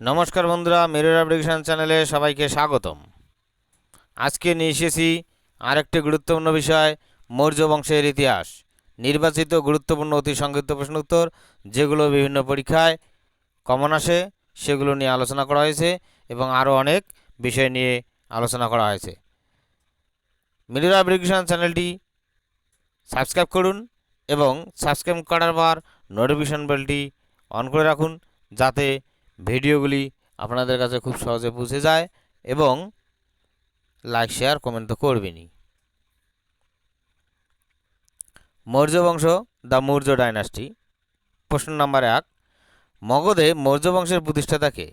নমস্কার বন্ধুরা, মেরুর অ্যাপ্লিকেশন চ্যানেলে সবাইকে স্বাগতম। আজকে নিয়ে এসেছি আরেকটি গুরুত্বপূর্ণ বিষয়, মৌর্য বংশের ইতিহাস। নির্বাচিত গুরুত্বপূর্ণ, অতি সংক্ষিপ্ত প্রশ্ন উত্তর, যেগুলো বিভিন্ন পরীক্ষায় কমন আসে, সেগুলো নিয়ে আলোচনা করা হয়েছে এবং আরও অনেক বিষয় নিয়ে আলোচনা করা হয়েছে। মিরর অ্যাপ্লিকেশন চ্যানেলটি সাবস্ক্রাইব করুন এবং সাবস্ক্রাইব করার পর নোটিফিকেশন বেলটি অন করে রাখুন, যাতে ভিডিওগুলি আপনাদের কাছে খুব সহজে পৌঁছে যায় এবং লাইক শেয়ার কমেন্ট তো করবেনই। মৌর্য বংশ, দ্য মৌর্য ডাইনাস্টি। প্রশ্ন নাম্বার এক, মগধে মৌর্য বংশের প্রতিষ্ঠাতাকে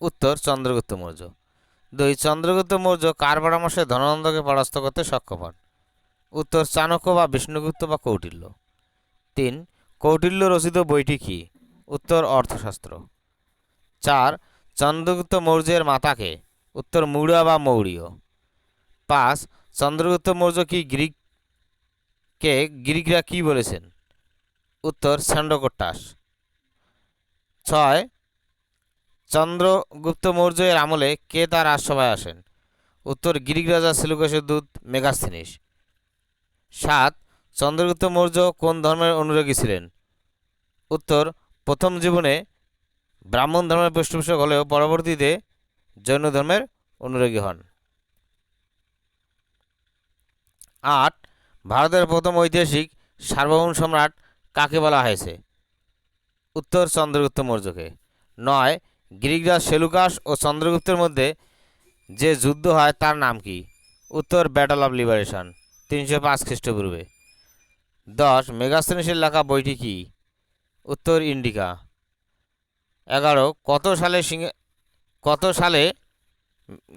উত্তর, চন্দ্রগুপ্ত মৌর্য। দুই, চন্দ্রগুপ্ত মৌর্য কার পরামর্শে ধনানন্দকে পরাস্ত করতে সক্ষম হন? উত্তর, চাণক্য বা বিষ্ণুগুপ্ত বা কৌটিল্য। তিন, কৌটিল্য রচিত বইটি কি? উত্তর, অর্থশাস্ত্র। চার, চন্দ্রগুপ্ত মৌর্যের মাতাকে। উত্তর, মুড়া বা মৌর্য পাঁচ, চন্দ্রগুপ্ত মৌর্য কি গ্রিককে গ্রিকরা কি বলেছেন? উত্তর স্যান্ডকোট্টাস ছয়, চন্দ্রগুপ্ত মৌর্যের আমলে কে তার রাজসভায় আসেন? উত্তর, গ্রিক রাজা সিলুকাসের দূত মেগাস্থিনিস। সাত, চন্দ্রগুপ্ত মৌর্য কোন ধর্মের অনুরাগী ছিলেন? উত্তর, প্রথম জীবনে ব্রাহ্মণ ধর্মের পৃষ্ঠপোষক হলেও পরবর্তীতে জৈন ধর্মের অনুরাগী হন। আট, ভারতের প্রথম ঐতিহাসিক সার্বভৌম সম্রাট কাকে বলা হয়েছে? উত্তর চন্দ্রগুপ্ত মৌর্যকে। নয় গ্রিকরাজ সেলুকাস ও চন্দ্রগুপ্তের মধ্যে যে যুদ্ধ হয় তার নাম কি? উত্তর, ব্যাটল অফ লিবারেশন, তিনশো পাঁচ খ্রিস্টপূর্বে। দশ, মেগাস্তেনিসের লেখা বইটি কি? উত্তর, ইন্ডিকা। এগারো, কত সালে সিংহ, কত সালে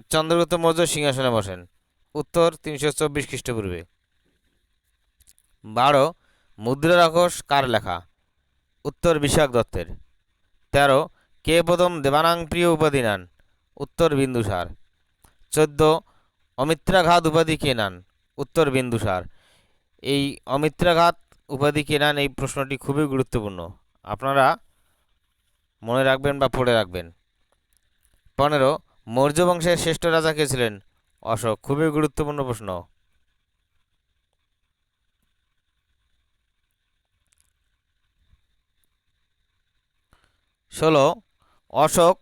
চন্দ্রগুপ্ত মৌর্য সিংহাসনে বসেন? উত্তর তিনশো চব্বিশ খ্রিস্টপূর্বে। বারো, মুদ্রা রাক্ষস কার লেখা? উত্তর বিশাখ দত্তের। তেরো, কে প্রথম দেবানাং প্রিয় উপাধি নেন? উত্তর বিন্দুসার। চোদ্দ, অমিত্রাঘাত উপাধি কে নেন? উত্তর বিন্দুসার। এই অমিত্রাঘাত উপাধি কে নেন এই প্রশ্নটি খুবই গুরুত্বপূর্ণ। আপনারা মনে রাখবেন বা পড়ে রাখবেন। পনেরো, মৌর্য বংশের শ্রেষ্ঠ রাজা কে ছিলেন? অশোক, খুবই গুরুত্বপূর্ণ প্রশ্ন। ষোলো, অশোক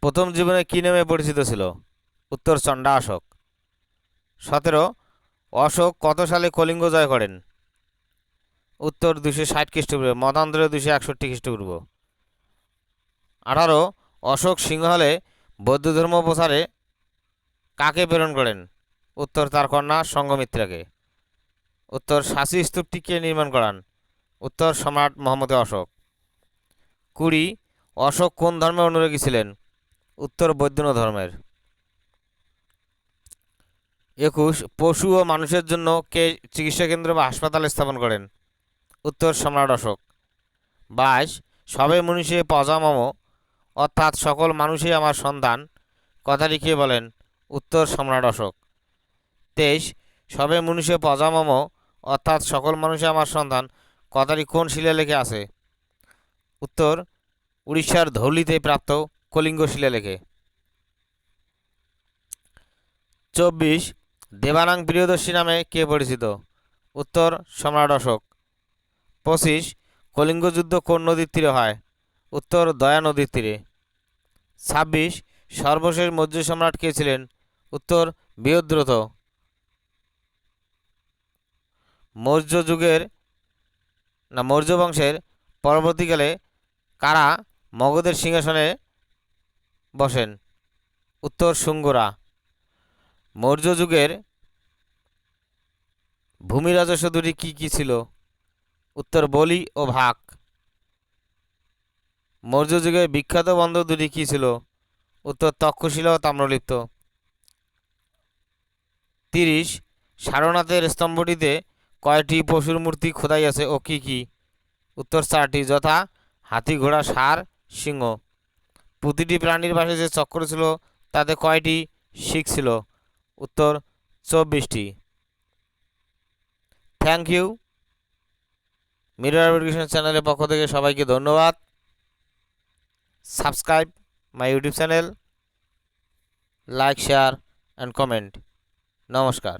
প্রথম জীবনে কী নামে পরিচিত ছিল? উত্তর চণ্ডা অশোক সতেরো, অশোক কত সালে কলিঙ্গ জয় করেন? উত্তর দুশো ষাট খ্রিস্টপূর্ব, মতান্তরে দুশো একষট্টি খ্রিস্টপূর্ব। আঠারো, অশোক সিংহলে বৌদ্ধ ধর্ম প্রচারে কাকে প্রেরণ করেন? উত্তর তার কন্যা সঙ্গমিত্রাকে উত্তর শাসি স্তূপটি কে নির্মাণ করান। উত্তর সম্রাট মোহাম্মদ অশোক। কুড়ি, অশোক কোন ধর্মের অনুরাগী ছিলেন? উত্তর বৈদ্যন ধর্মের। একুশ, পশু ও মানুষের জন্য কে চিকিৎসা কেন্দ্র বা হাসপাতাল স্থাপন করেন? উত্তর সম্রাট অশোক। বাইশ, সবে মনীষে পজামম অর্থাৎ সকল মানুষই আমার সন্তান। কথাটি কে বলেন, উত্তর সম্রাট অশোক। তেইশ, সবে মনীষে পজামম, অর্থাৎ সকল মানুষই আমার সন্তান। কথাটি কোন শিলালেখে আছে? উত্তর, উড়িষ্যার ধৌলিতে প্রাপ্ত কলিঙ্গ শিলালেখে চব্বিশ, দেবানাং প্রিয়দর্শী নামে কে পরিচিত? উত্তর, সম্রাট অশোক। পঁচিশ কলিঙ্গ যুদ্ধ কোন নদীর তীরে হয়? উত্তর, দয়া নদীর তীরে। ছাব্বিশ, সর্বশেষ মৌর্য সম্রাট কে ছিলেন? উত্তর, বৃহদ্রথ। মৌর্য যুগের, না, মৌর্য বংশের পরবর্তীকালে কারা মগধের সিংহাসনে বসেন? উত্তর, শুঙ্গরা। মৌর্য যুগের ভূমি রাজস্ব দুটি কী কী ছিল? উত্তর, বলি ও ভাগ। মৌর্য যুগে বিখ্যাত বন্দর দুটি কী ছিল? উত্তর তক্ষশিলা ও তাম্রলিপ্ত। তিরিশ, সারনাথের স্তম্ভটিতে কয়টি পশুর মূর্তি খোদাই আছে ও কী কী? উত্তর চারটি, যথা হাতি, ঘোড়া, ষাঁড়, সিংহ। প্রতিটি প্রাণীর পাশে যে চক্র ছিল, তাতে কয়টি শিখ ছিল? উত্তর চব্বিশটি। Thank you. মিরর এডুকেশন চ্যানেলের পক্ষ থেকে সবাইকে ধন্যবাদ। Subscribe my YouTube channel like share and comment নমস্কার।